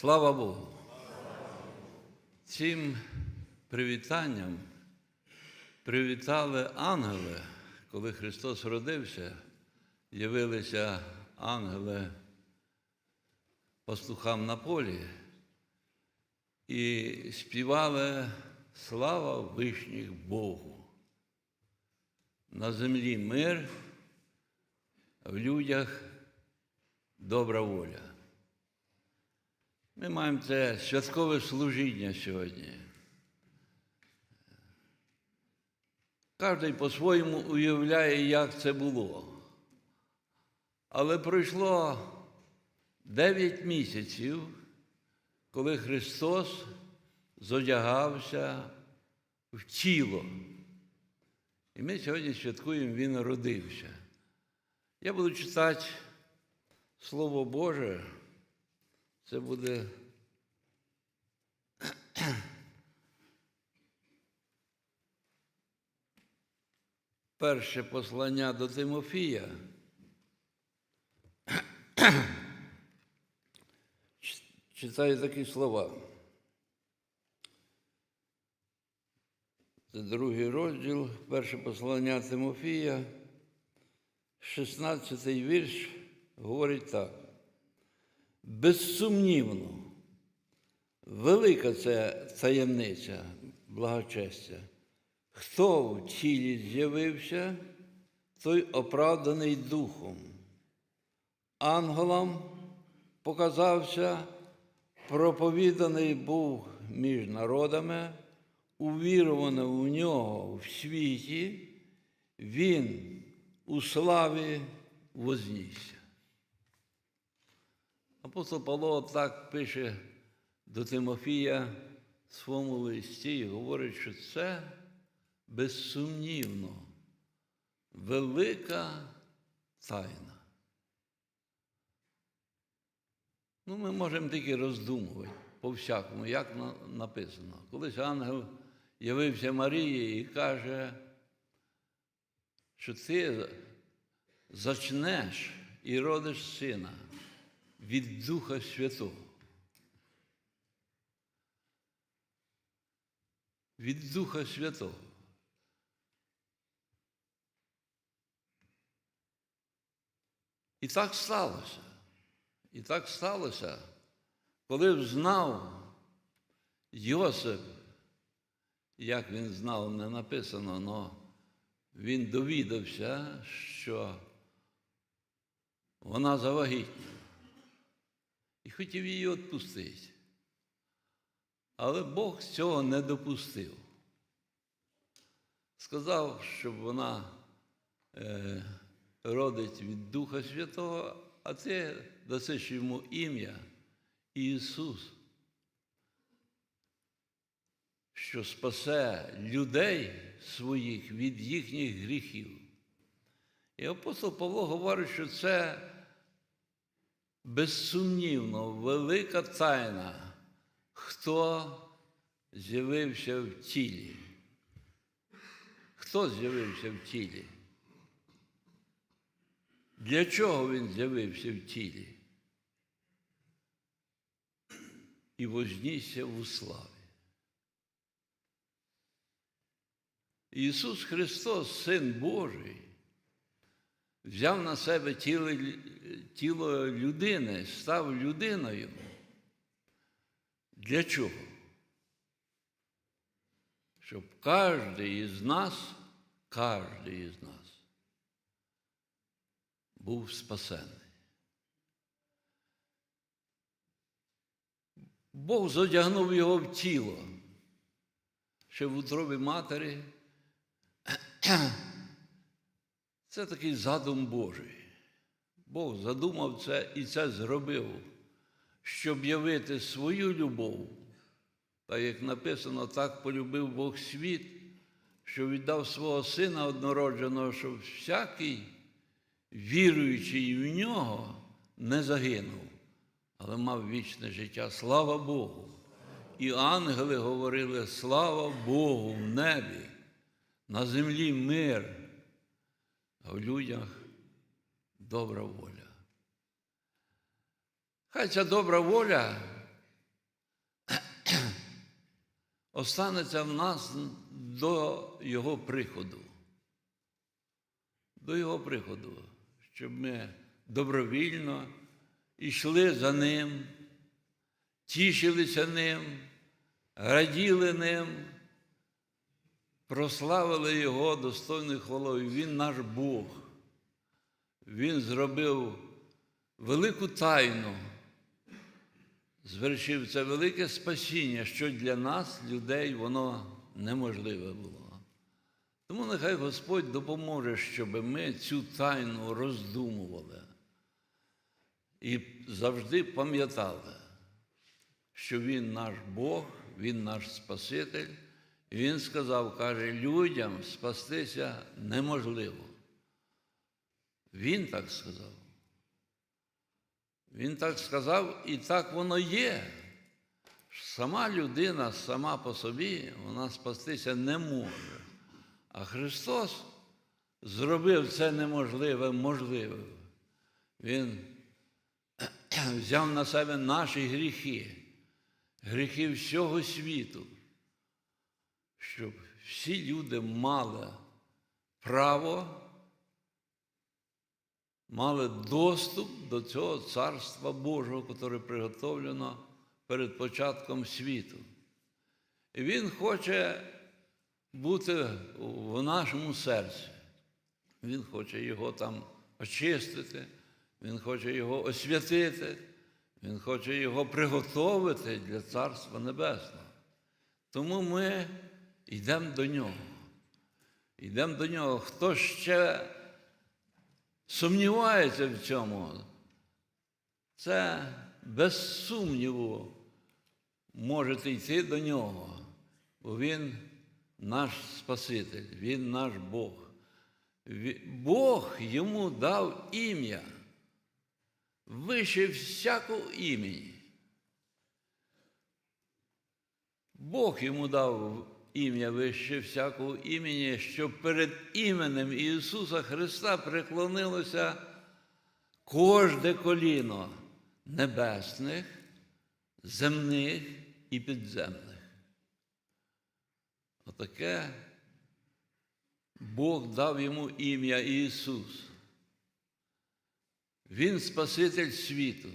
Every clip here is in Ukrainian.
Слава Богу! Цим привітанням привітали ангели, коли Христос родився, явилися ангели пастухам на полі і співали слава вишніх Богу. На землі мир, в людях добра воля. Ми маємо це святкове служіння сьогодні. Кожен по-своєму уявляє, як це було. Але пройшло 9 місяців, коли Христос зодягався в тіло. І ми сьогодні святкуємо, Він родився. Я буду читати Слово Боже. Це буде перше послання до Тимофія. Читаю такі слова. Це другий розділ, перше послання Тимофія, 16 вірш говорить так. Безсумнівно, велика це таємниця благочестя. Хто в тілі з'явився, той оправданий духом. Ангелам показався, проповіданий був між народами, увіровано в нього в світі, він у славі вознісся. Апостол Павло так пише до Тимофія в своєму листі і говорить, що це безсумнівно велика тайна. Ну, ми можемо тільки роздумувати по всякому, як написано. Колись ангел явився Марії і каже, що ти зачнеш і родиш сина від Духа Святого. Від Духа Святого. І так сталося. І так сталося, коли взнав Йосип, як він знав, не написано, але він довідався, що вона завагітна хотів її відпустити. Але Бог цього не допустив. Сказав, щоб вона е, родить від Духа Святого, а ти дасиш йому ім'я Ісус, що спасе людей своїх від їхніх гріхів. І апостол Павло говорить, що це безсумнівно велика тайна, хто з'явився в тілі. Хто з'явився в тілі? Для чого він з'явився в тілі? І вознісся у славі. Ісус Христос, Син Божий, взяв на себе тіло, тіло людини, став людиною. Для чого? Щоб кожен із нас, кожен із нас був спасений. Бог задягнув його в тіло, ще в утробі матері. Це такий задум Божий. Бог задумав це і це зробив, щоб явити свою любов. Так як написано, так полюбив Бог світ, що віддав свого Сина однородженого, щоб всякий, віруючий в нього, не загинув, але мав вічне життя. Слава Богу! І ангели говорили: слава Богу в небі, на землі мир в людях добра воля. Хай ця добра воля останеться в нас до Його приходу, до Його приходу, щоб ми добровільно йшли за Ним, тішилися Ним, раділи Ним прославили Його достойною хвалою. Він наш Бог. Він зробив велику тайну, звершив це велике спасіння, що для нас, людей, воно неможливе було. Тому нехай Господь допоможе, щоб ми цю тайну роздумували і завжди пам'ятали, що Він наш Бог, Він наш Спаситель. Він сказав, каже, людям спастися неможливо. Він так сказав. Він так сказав, і так воно є. Сама людина сама по собі, вона спастися не може. А Христос зробив це неможливе можливим. Він взяв на себе наші гріхи, гріхи всього світу, щоб всі люди мали право мали доступ до цього Царства Божого, яке приготовлено перед початком світу. І Він хоче бути в нашому серці. Він хоче його там очистити, Він хоче його освятити, Він хоче його приготовити для Царства Небесного. Тому ми йдемо до нього. Йдемо до нього. Хто ще сумнівається в цьому, це без сумніву можете йти до нього, бо Він наш Спаситель, Він наш Бог. Бог йому дав ім'я вище всякого імені. Бог йому дав ім'я вище всякого імені, щоб перед іменем Ісуса Христа преклонилося кожне коліно небесних, земних і підземних. Отаке Бог дав йому ім'я Ісус. Він Спаситель світу,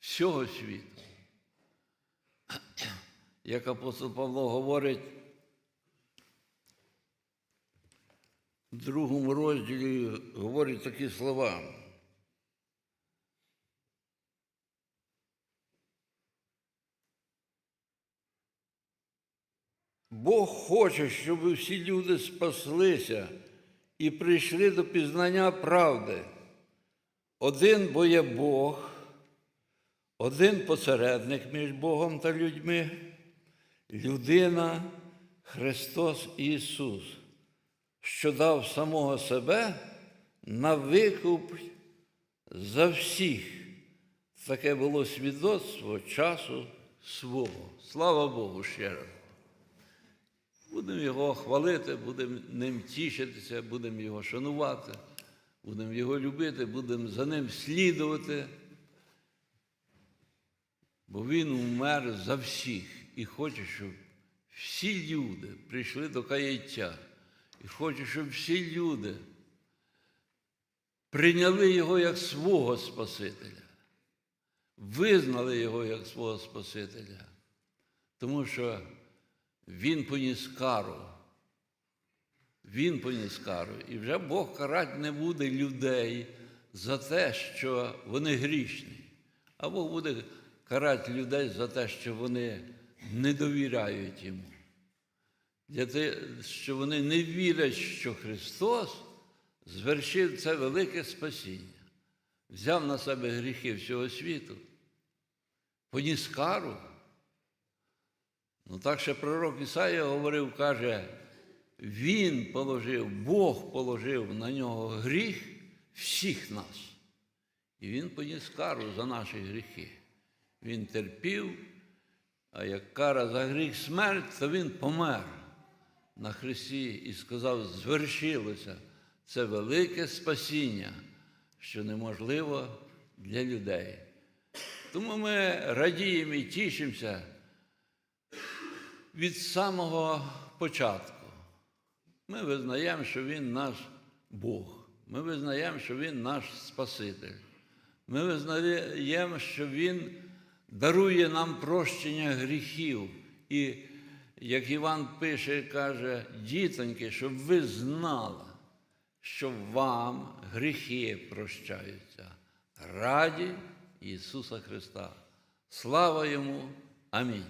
всього світу як апостол Павло говорить в другому розділі, говорить такі слова. Бог хоче, щоб всі люди спаслися і прийшли до пізнання правди. Один бо є Бог, один посередник між Богом та людьми людина Христос Ісус, що дав самого себе на викуп за всіх. Таке було свідоцтво часу свого. Слава Богу ще раз. Будемо його хвалити, будемо ним тішитися, будемо його шанувати, будемо його любити, будемо за ним слідувати, бо Він умер за всіх і хоче, щоб всі люди прийшли до каяття. І хоче, щоб всі люди прийняли його як свого Спасителя, визнали його як свого Спасителя, тому що Він поніс кару. Він поніс кару. І вже Бог карати не буде людей за те, що вони грішні. А Бог буде карати людей за те, що вони не довіряють йому. Для те, що вони не вірять, що Христос звершив це велике спасіння, взяв на себе гріхи всього світу, поніс кару. Ну так ще пророк Ісаїя говорив, каже, Він положив, Бог положив на нього гріх всіх нас. І Він поніс кару за наші гріхи. Він терпів. А як кара за гріх смерть, то він помер на Христі і сказав, звершилося це велике спасіння, що неможливо для людей. Тому ми радіємо і тішимося від самого початку. Ми визнаємо, що Він наш Бог. Ми визнаємо, що Він наш Спаситель. Ми визнаємо, що Він дарує нам прощення гріхів. І як Іван пише, каже, дітоньки, щоб ви знали, що вам гріхи прощаються раді Ісуса Христа. Слава йому! Амінь.